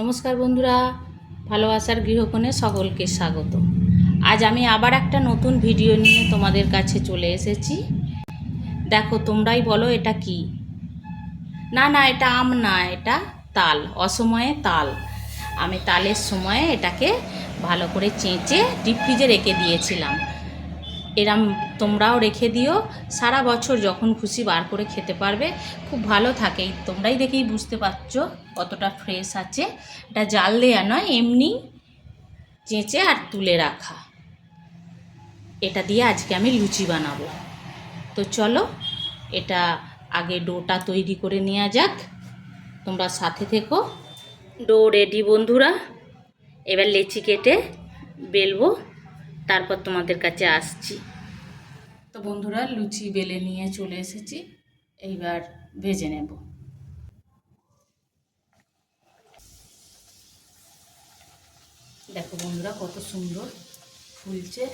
নমস্কার বন্ধুরা, ভালোবাসার গৃহকোণে সকলকে স্বাগত। আজ আমি আবার একটা নতুন ভিডিও নিয়ে তোমাদের কাছে চলে এসেছি। দেখো, তোমরাই বলো এটা কি? না না, এটা আম না, এটা তাল, অসময়ে তাল। আমি তালের সময়ে এটাকে ভালো করে চেঁচে ডিপ ফ্রিজে রেখে দিয়েছিলাম। এরম তোমরাও রেখে দিও। সারা বছর যখন খুশি বার করে খেতে পারবে। খুব ভালো থাকে। তোমরাই দেখেই বুঝতে পারছ কতটা ফ্রেশ আছে। এটা জাল দেওয়া নয়, এমনি চেঁচে আর তুলে রাখা। এটা দিয়ে আজকে আমি লুচি বানাবো। তো চলো, এটা আগে ডোটা তৈরি করে নেওয়া যাক। তোমরা সাথে থেকো। ডো রেডি বন্ধুরা। এবার লেচি কেটে বেলবো। তারপর তোমাদের কাছে আসছি। তো বন্ধুরা, লুচি বেলে নিয়ে চলে এসেছি। এইবার ভেজে নেব। দেখো বন্ধুরা, কত সুন্দর ফুলছে।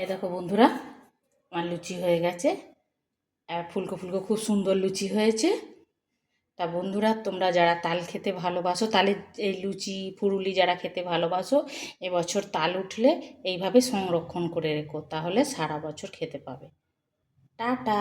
এই দেখো বন্ধুরা, আমার লুচি হয়ে গেছে। আর ফুলকো ফুলকো খুব সুন্দর লুচি হয়েছে। তা বন্ধুরা, তোমরা যারা তাল খেতে ভালোবাসো, তালে এই লুচি, ফুরুলি যারা খেতে ভালোবাসো, এবছর তাল উঠলে এইভাবে সংরক্ষণ করে রেখো, তাহলে সারা বছর খেতে পাবে। টাটা!